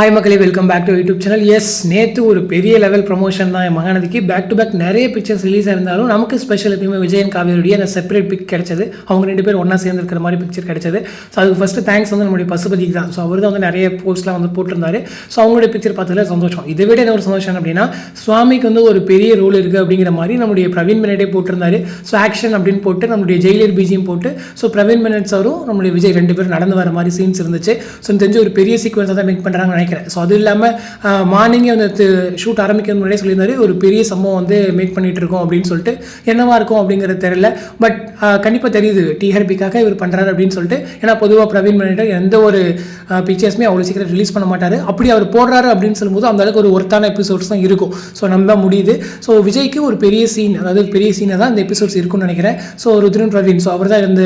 Hi மக்களே welcome back to YouTube channel yes நேற்று ஒரு பெரிய லெவல் ப்ரொமோஷன் தான் என் மகனதுக்கு. பேக் டு பேக் நிறைய பிக்சர்ஸ் ரிலீஸ் இருந்தாலும் நமக்கு ஸ்பெஷல் எப்பயுமே விஜயன் காவியருடைய அந்த செப்பரேட் பிக் கிடைச்சது. அவங்க ரெண்டு பேரும் ஒன்றா சேர்ந்துருக்கிற மாதிரி பிக்சர் கிடைச்சது. ஸோ அதுக்கு ஃபஸ்ட்டு தேங்க்ஸ் வந்து நம்மளுடைய பசுபதிக்கு தான். ஸோ அவர் தான் வந்து நிறைய போஸ்ட்லாம் வந்து போட்டிருந்தாரு. ஸோ அவங்களுடைய பிக்சர் பார்த்ததுல சந்தோஷம். இதை விட என்ன ஒரு சந்தோஷம் அப்படின்னா சுவாமிக்கு வந்து ஒரு பெரிய ரோல் இருக்குது அப்படிங்கிற மாதிரி நம்முடைய பிரவீன் மெனட்டே போட்டிருந்தாரு. ஸோ ஆக்ஷன் அப்படின்னு போட்டு நம்மளுடைய ஜெயிலர் பிஜியும் போட்டு ஸோ பிரவீன் மெனட் சாரும் நம்மளுடைய விஜய் ரெண்டு பேரும் நடந்து வர மாதிரி சீன்ஸ் இருந்துச்சு. ஸோ தெரிஞ்ச தெரிஞ்சு ஒரு பெரிய சீக்வன்ஸாக தான் மேக் பண்ணுறாங்க நினைக்கிறேன். ஸோ அது இல்லாமல் மார்னிங்கே வந்து ஷூட் ஆரம்பிக்கிற முன்னாடியே சொல்லியிருந்தாரு ஒரு பெரிய சம்பவம் வந்து மேக் பண்ணிட்டு இருக்கோம் அப்படின்னு சொல்லிட்டு. என்னவா இருக்கும் அப்படிங்கிறது தெரியல. பட் கண்டிப்பாக தெரியுது டிஆர்பிக்காக இவர் பண்ணுறாரு அப்படின்னு சொல்லிட்டு. ஏன்னா பொதுவாக பிரவீன் பண்ணிட்டு எந்த ஒரு பிக்சர்ஸுமே அவ்வளோ சீக்கிரம் ரிலீஸ் பண்ண மாட்டார். அப்படி அவர் போடுறாரு அப்படின்னு சொல்லும்போது அந்த அளவுக்கு ஒரு ஒர்த்தான எபிசோட்ஸ் தான் இருக்கும். ஸோ நம்ப முடியுது. ஸோ விஜய்க்கு ஒரு பெரிய சீன் அதாவது ஒரு பெரிய சீனை தான் இந்த எபிசோட்ஸ் இருக்கும்னு நினைக்கிறேன். ஸோ ருத்ரன் பிரவீன் ஸோ அவர் தான் இந்த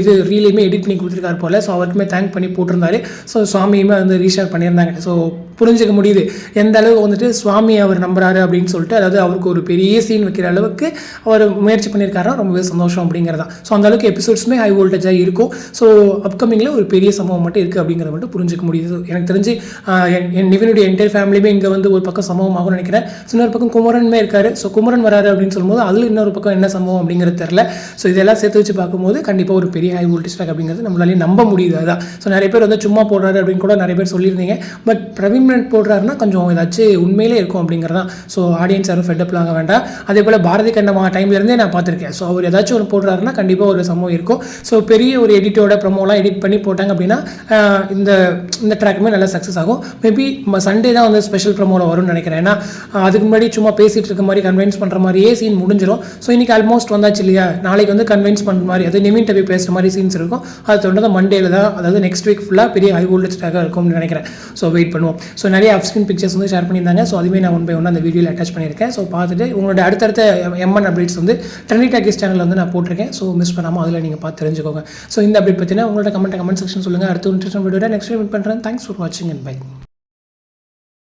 இது ரீலையுமே எடிட் பண்ணி கொடுத்துருக்காரு போல. ஸோ அவருக்குமே தேங்க் பண்ணி போட்டிருந்தாரு. ஸோ சுவாமியுமே வந்து ரீஷேர் பண்ணியிருந்தாங்க ஸோ புரிஞ்சுக்க முடியுது. எந்த அளவுக்கு வந்துட்டு சுவாமி அவர் நம்புறாரு அப்படின்னு சொல்லிட்டு அதாவது அவருக்கு ஒரு பெரிய சீன் வைக்கிற அளவுக்கு அவர் முயற்சி பண்ணியிருக்காருன்னா ரொம்பவே சந்தோஷம் அப்படிங்கிறதா ஸோ அந்த அளவுக்கு எபிசோட்ஸுமே ஹை வோல்டேஜாக இருக்கும். ஸோ அப்கமிங்கில் ஒரு பெரிய சம்பவம் மட்டும் இருக்குது அப்படிங்கிறத மட்டும் புரிஞ்சுக்க முடியுது. எனக்கு தெரிஞ்சு என் என் நிவினுடைய என்டையர் ஃபேமிலியுமே இங்கே வந்து ஒரு பக்கம் சம்பவம் ஆகும்னு நினைக்கிறேன். ஸோ இன்னொரு பக்கம் குமரனுமே இருக்காரு. ஸோ குமரன் வராரு அப்படின்னு சொல்லும்போது அதில் இன்னொரு பக்கம் என்ன சம்பவம் அப்படிங்கிறது தெரில ஸோ இதெல்லாம் சேர்த்து வச்சு பார்க்கும்போது கண்டிப்பாக ஒரு பெரிய ஹை வோல்டேஜ் ட்ராக் அப்படிங்கிறது நம்மளாலேயே நம்ப முடியுது. அதான். ஸோ நிறைய பேர் வந்து சும்மா போடுறாரு அப்படின்னு கூட நிறைய பேர் சொல்லியிருந்தீங்க. பட் பிரவீன் மினட் போடுறாருன்னா கொஞ்சம் ஏதாச்சும் உண்மையிலே இருக்கும் அப்படிங்கிறதான் ஸோ ஆடியன்ஸ் யாரும் ஃபெட்டப்ல ஆக வேண்டாம். அதே போல் பாரதி கண்டமா டைம்லேருந்தே நான் பார்த்துருக்கேன். ஸோ அவர் ஏதாச்சும் ஒரு போடுறாருன்னா கண்டிப்பாக ஒரு சம்பவம் இருக்கும். ஸோ பெரிய ஒரு எடிட்டோட ப்ரமோலாம் எடிட் பண்ணி போட்டாங்க அப்படின்னா இந்த இந்த ட்ராக்குமே நல்லா சக்ஸஸ் ஆகும். மேபி சண்டே தான் வந்து ஸ்பெஷல் ப்ரமோவில் வரும்னு நினைக்கிறேன். ஏன்னா அதுக்கு முன்னாடி சும்மா பேசிகிட்டு இருக்க மாதிரி கன்வின்ஸ் பண்ணுற மாதிரியே சீன் முடிஞ்சிடும் ஸோ இன்னைக்கு ஆல்மோஸ்ட் வந்தாச்சு இல்லையா? நாளைக்கு வந்து கன்வின்ஸ் பண்ணுற மாதிரி அது நிமின் டபி பேசுகிற மாதிரி சீன்ஸ் இருக்கும். அது தொடர்ந்து மண்டேல தான் அதாவது நெக்ஸ்ட் வீக் ஃபுல்லாக பெரிய ஹை வோல்டேஜ் ட்ராக்காக இருக்கும்னு நினைக்கிறேன். ஸோ வெயிட் பண்ணுவோம். ஸோ நிறைய அப்ஸ்கிரீன் பிக்சர்ஸ் வந்து ஷேர் பண்ணியிருந்தாங்க. ஸோ அதுவே நான் ஒன் பை ஒன் அந்த வீடியோவில் அட்டாச் பண்ணியிருக்கேன். ஸோ பார்த்துட்டு உங்களோட அடுத்தடுத்த எம்என் அப்டேட்ஸ் வந்து ட்ரெண்டி டாக்கிஸ் சேனலில் வந்து நான் போட்டிருக்கேன். ஸோ மிஸ் பண்ணாமல் அதில் நீங்கள் பார்த்து தெரிஞ்சுக்கோங்க. ஸோ இந்த அப்டேட் பற்றினா உங்களோட கமெண்ட் கமெண்ட் செக்ஷன் சொல்லுங்கள் அடுத்த இன்ட்ரெஸ்ட் வீடியோட நெக்ஸ்ட் மீட் பண்ணுறேன் தேங்க்ஸ் ஃபார் வாட்சிங் அண்ட் பை